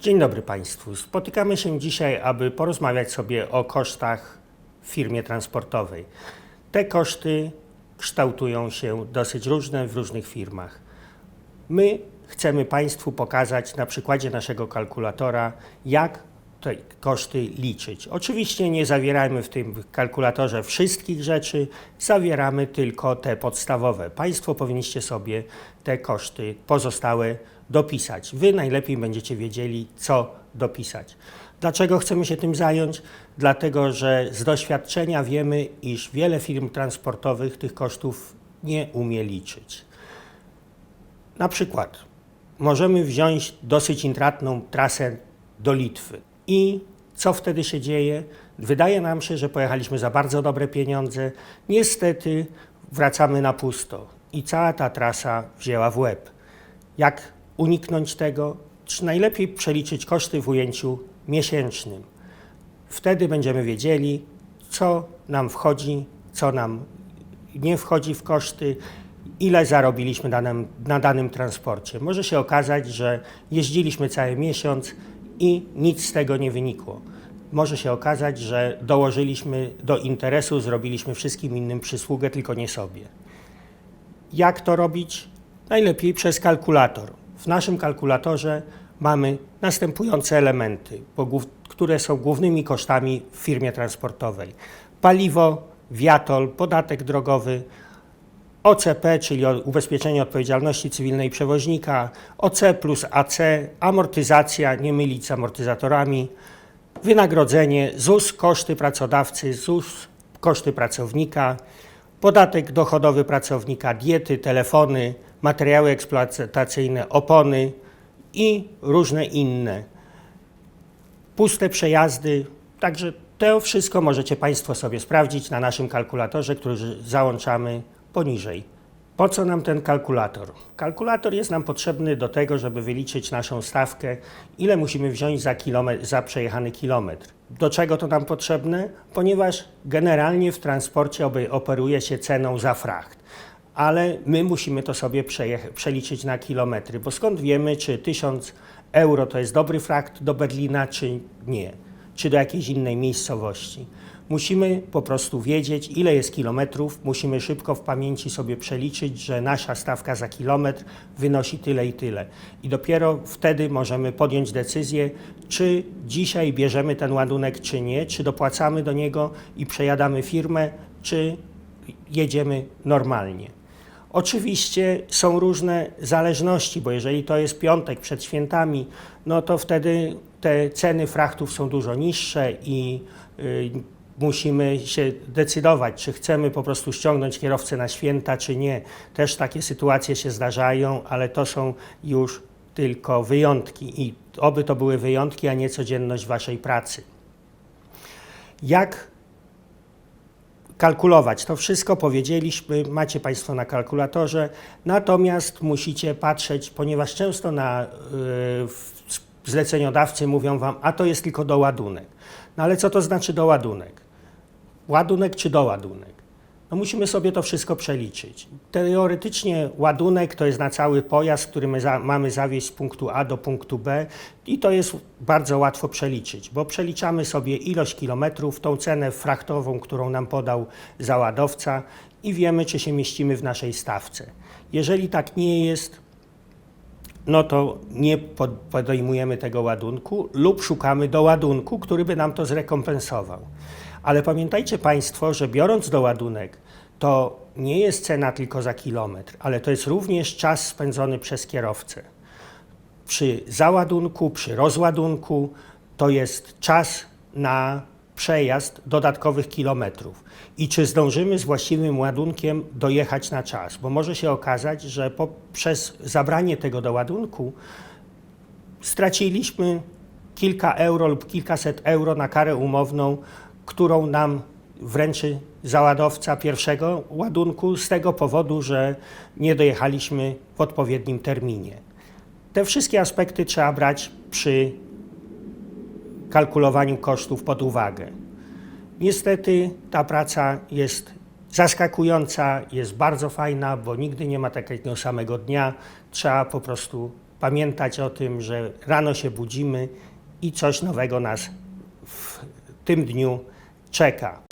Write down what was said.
Dzień dobry Państwu. Spotykamy się dzisiaj, aby porozmawiać sobie o kosztach w firmie transportowej. Te koszty kształtują się dosyć różne w różnych firmach. My chcemy Państwu pokazać na przykładzie naszego kalkulatora, jak te koszty liczyć. Oczywiście nie zawieramy w tym kalkulatorze wszystkich rzeczy, zawieramy tylko te podstawowe. Państwo powinniście sobie te koszty pozostałe dopisać. Wy najlepiej będziecie wiedzieli, co dopisać. Dlaczego chcemy się tym zająć? Dlatego, że z doświadczenia wiemy, iż wiele firm transportowych tych kosztów nie umie liczyć. Na przykład możemy wziąć dosyć intratną trasę do Litwy. I co wtedy się dzieje? Wydaje nam się, że pojechaliśmy za bardzo dobre pieniądze. Niestety wracamy na pusto i cała ta trasa wzięła w łeb. Jak uniknąć tego? Czy najlepiej przeliczyć koszty w ujęciu miesięcznym? Wtedy będziemy wiedzieli, co nam wchodzi, co nam nie wchodzi w koszty, ile zarobiliśmy danym, na danym transporcie. Może się okazać, że jeździliśmy cały miesiąc i nic z tego nie wynikło. Może się okazać, że dołożyliśmy do interesu, zrobiliśmy wszystkim innym przysługę, tylko nie sobie. Jak to robić? Najlepiej przez kalkulator. W naszym kalkulatorze mamy następujące elementy, które są głównymi kosztami w firmie transportowej: paliwo, wiatol, podatek drogowy, OCP, czyli ubezpieczenie odpowiedzialności cywilnej przewoźnika, OC plus AC, amortyzacja, nie mylić z amortyzatorami, wynagrodzenie, ZUS, koszty pracodawcy, ZUS, koszty pracownika, podatek dochodowy pracownika, diety, telefony, materiały eksploatacyjne, opony i różne inne. Puste przejazdy, także to wszystko możecie Państwo sobie sprawdzić na naszym kalkulatorze, który załączamy poniżej. Po co nam ten kalkulator? Kalkulator jest nam potrzebny do tego, żeby wyliczyć naszą stawkę, ile musimy wziąć za, kilometr, za przejechany kilometr. Do czego to nam potrzebne? Ponieważ generalnie w transporcie operuje się ceną za fracht, ale my musimy to sobie przeliczyć na kilometry, bo skąd wiemy, czy 1000 euro to jest dobry fracht do Berlina, czy nie, czy do jakiejś innej miejscowości. Musimy po prostu wiedzieć, ile jest kilometrów, musimy szybko w pamięci sobie przeliczyć, że nasza stawka za kilometr wynosi tyle i tyle. I dopiero wtedy możemy podjąć decyzję, czy dzisiaj bierzemy ten ładunek, czy nie, czy dopłacamy do niego i przejadamy firmę, czy jedziemy normalnie. Oczywiście są różne zależności, bo jeżeli to jest piątek przed świętami, no to wtedy te ceny frachtów są dużo niższe i y, musimy się decydować, czy chcemy po prostu ściągnąć kierowcę na święta, czy nie. Też takie sytuacje się zdarzają, ale to są już tylko wyjątki i oby to były wyjątki, a nie codzienność waszej pracy. Jak kalkulować. To wszystko powiedzieliśmy, macie Państwo na kalkulatorze, natomiast musicie patrzeć, ponieważ często na y, w- zleceniodawcy mówią Wam, a to jest tylko doładunek. No ale co to znaczy doładunek? Ładunek czy doładunek? No musimy sobie to wszystko przeliczyć. Teoretycznie ładunek to jest na cały pojazd, który my za, mamy zawieźć z punktu A do punktu B i to jest bardzo łatwo przeliczyć, bo przeliczamy sobie ilość kilometrów, tą cenę frachtową, którą nam podał załadowca i wiemy, czy się mieścimy w naszej stawce. Jeżeli tak nie jest, no to nie pod- podejmujemy tego ładunku lub szukamy doładunku, który by nam to zrekompensował. Ale pamiętajcie Państwo, że biorąc doładunek, to nie jest cena tylko za kilometr, ale to jest również czas spędzony przez kierowcę. Przy załadunku, przy rozładunku to jest czas na przejazd dodatkowych kilometrów. I czy zdążymy z właściwym ładunkiem dojechać na czas? Bo może się okazać, że poprzez zabranie tego doładunku straciliśmy kilka euro lub kilkaset euro na karę umowną, którą nam wręczy załadowca pierwszego ładunku z tego powodu, że nie dojechaliśmy w odpowiednim terminie. Te wszystkie aspekty trzeba brać przy kalkulowaniu kosztów pod uwagę. Niestety ta praca jest zaskakująca, jest bardzo fajna, bo nigdy nie ma takiego samego dnia. Trzeba po prostu pamiętać o tym, że rano się budzimy i coś nowego nas w tym dniu czeka.